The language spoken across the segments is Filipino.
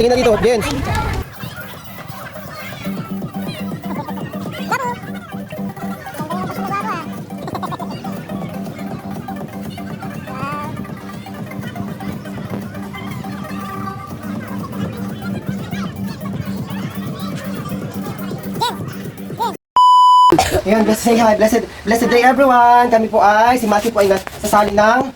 tingin na dito, Jens. Ayan, blessed day, hi, blessed, blessed day everyone. Kami po ay, si Matthew po ay nasasali ng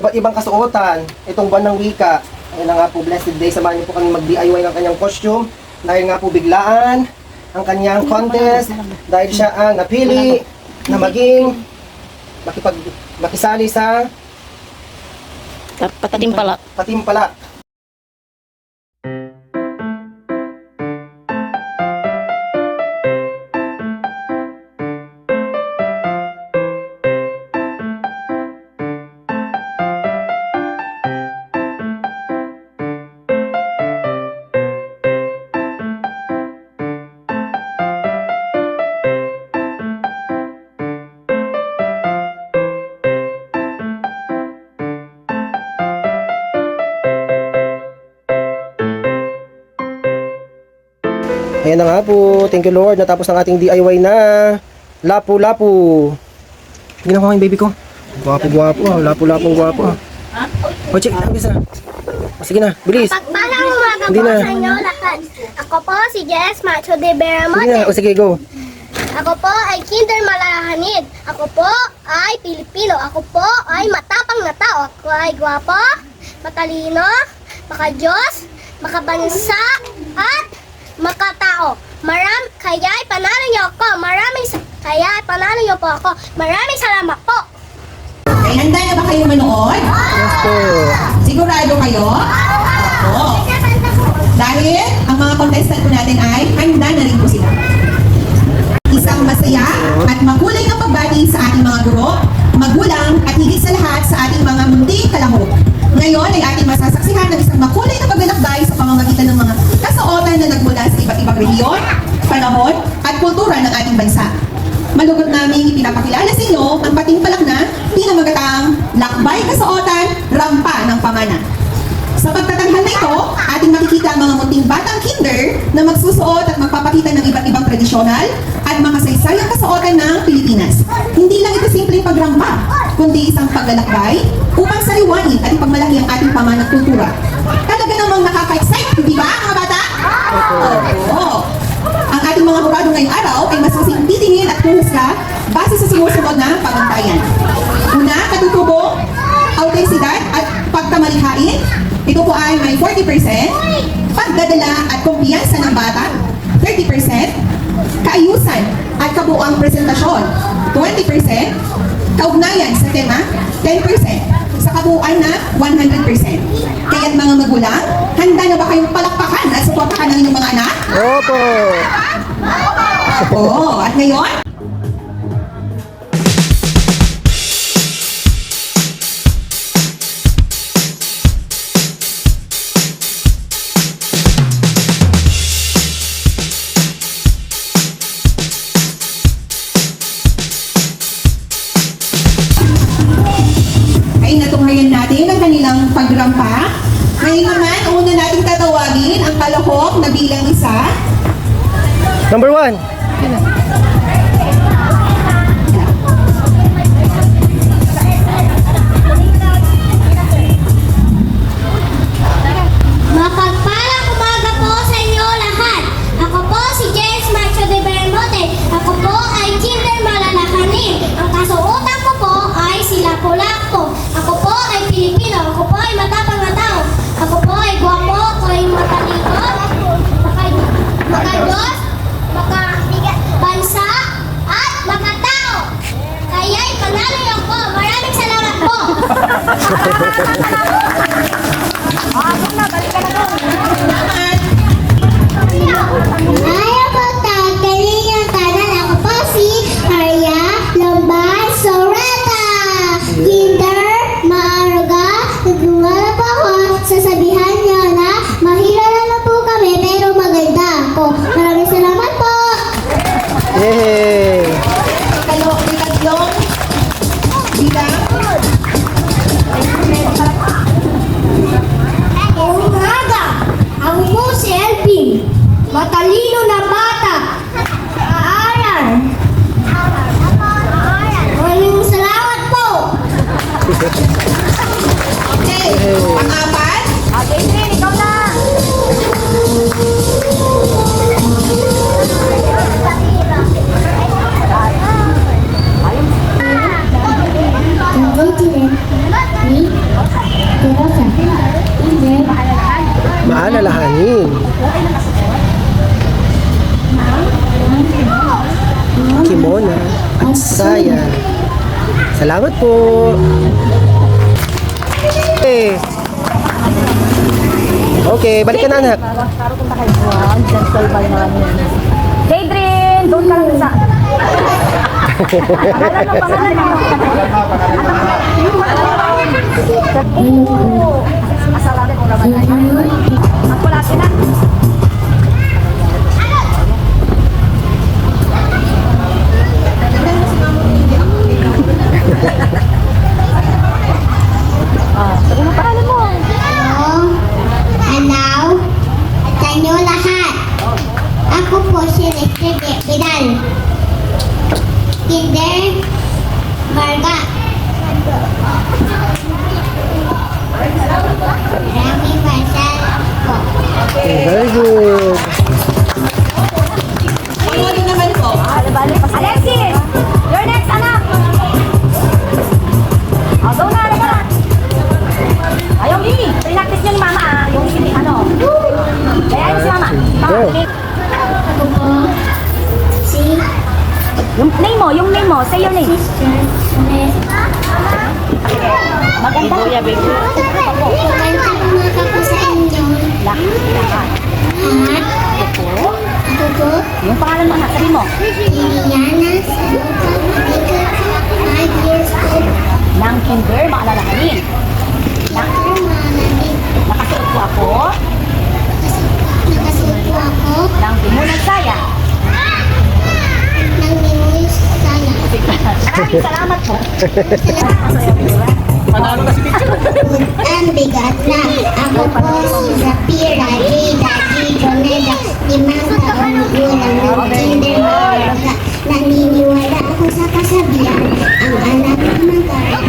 iba't ibang kasuotan. Itong buwan ng wika. Ayan na nga po, blessed day. Samahan niyo po kami mag-DIY ng kanyang costume. Dahil nga po biglaan ang kanyang contest. Dahil siya ang napili na maging makipag, makisali sa Patimpala. patimpala. Ayan na nga po. Thank you Lord. Natapos ang ating DIY na lapu-lapu. Tingnan mo yung baby ko. Gwapo-gwapo. ah. Lapu-lapong gwapo. ah. O, check. Ang bisa. O, Sige na. Bilis. Pagpalang umaga po sa inyo lahat. Ako po si Jess Macho de Sige na. O, sige, go. Ako po ay Kinder Malalahanid. Ako po ay Pilipino. Ako po ay matapang na tao. Ako ay gwapo, matalino, makajos, makabansa, at makatao. Maram, kaya ay panalo niyo ako. Maraming, sa- kaya ay panalo niyo po ako. Maraming salamat po. Okay, handa na ba kayo manood? Yes po. Sigurado kayo? Oo. Dahil ang mga contestant po natin ay handa na rin po sila. Isang masaya rehiyon, panahon at kultura ng ating bansa. Malugod naming ipinapakilala sa inyo ang patimpalak na pinamagatang lakbay kasuotan, rampa ng pamana. Sa pagtatanghal na ito, ating makikita ang mga munting batang kinder na magsusuot at magpapakita ng iba't ibang tradisyonal at mga saysayang kasuotan ng Pilipinas. Hindi lang ito simpleng pagrampa, kundi isang paglalakbay upang sariwanin at ipagmalaki ang ating pamanang kultura. Talaga namang nakaka-excite, di ba mga bata? Ating mga hurado ngayong araw ay masusing titingin at puhusga base sa sumusunod na pamantayan. Una, katutubo, autentisidad at pagkamalihain. Ito po ay may 40%, pagdadala at kumpiyansa ng bata, 30%, kaayusan at kabuang presentasyon, 20%, kaugnayan sa tema, 10%, sa kabuuan na 100%. Kaya't mga magulang, handa na ba kayong palakpakan at suportahan ng inyong mga anak? Opo. Oo, at ngayon, ay natunghayan natin ang kanilang pagrampa. Ngayon naman, una nating tatawagin ang kalahok na bilang isa. Number one. Ha ha ha ha! Salamat po. Okay. Okay, balik ka na anak. Daydream, doon ka lang sa... Asalamat mo naman. Ako lang sila. Ah, sabi mo pangalan mo. Hello. Hello. Sa inyo lahat. Ako po si Lester De Vidal. Kinder Marga. Maraming pasal po. Okay, very good. Pangalan naman po. Alexis! You're next, anak! Oh, go na, go na! Ayaw, Gini! Pinaktis niyo ni Mama, ah. Yung hindi, ano. Kaya si Mama. Go. Ako po si Yung name mo, yung name mo. Say your name. Sister Maganda. Magandang umaga po sa inyo. Lahat. At Ako. ako po Yung pangalan mo, anak. Sabi mo. Liliana Saluca Manika, 5 years old. Nang kinder, maalalahanin. Na, Malamig. nakasuot ko ako Nakasuot po ako ng timunang saya. ng Nimoy Saya. Maraming salamat po. Ang bigat na. Ako po si Zafira Rida G. Joneda. Limang taon gulang ng kindergarten. Naniniwala ako sa kasabihan. Ang anak ng mag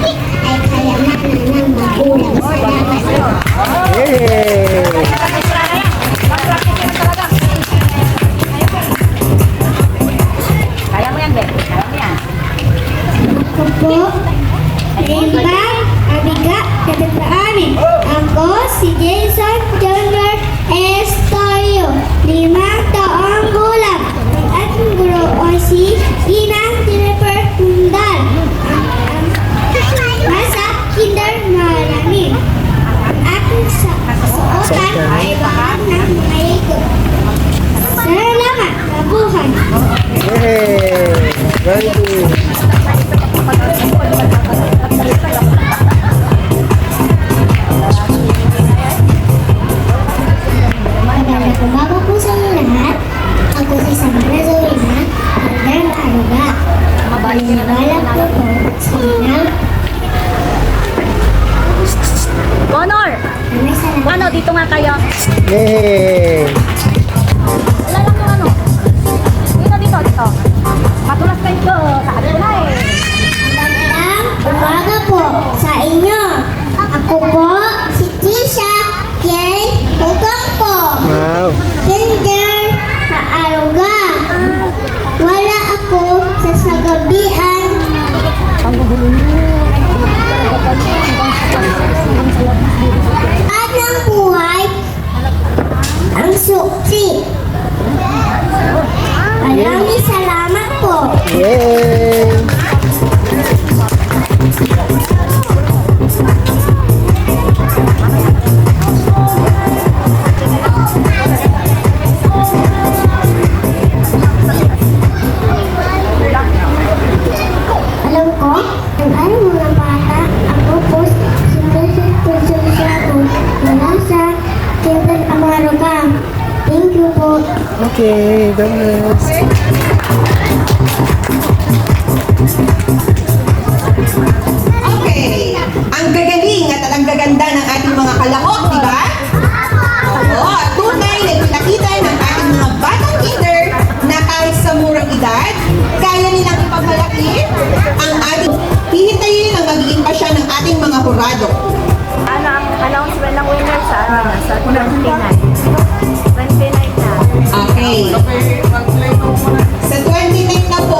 ay kayamanan ng magulang. Salamat Ano, dito nga kayo. Yay! Wala lang yung ano. Dito, dito, dito. Matulas kayo ko. Sabi ko na eh. Magandang umaga po sa inyo. Ako po Tingnan Amaro ka. Thank you po. Okay, God bless. Okay. Ang gagaling at ang gaganda ng ating mga kalakot, di ba? Oo, tunay na pinakita ng ating mga batang kinder na kahit sa murang edad, kaya nilang ipagmalaki ang ating hihintayin ang magiging pasya ng ating mga hurado. Ano ang announcement ng winner sa ano na? Sa 29. 29 na. Okay. Sa 29 na po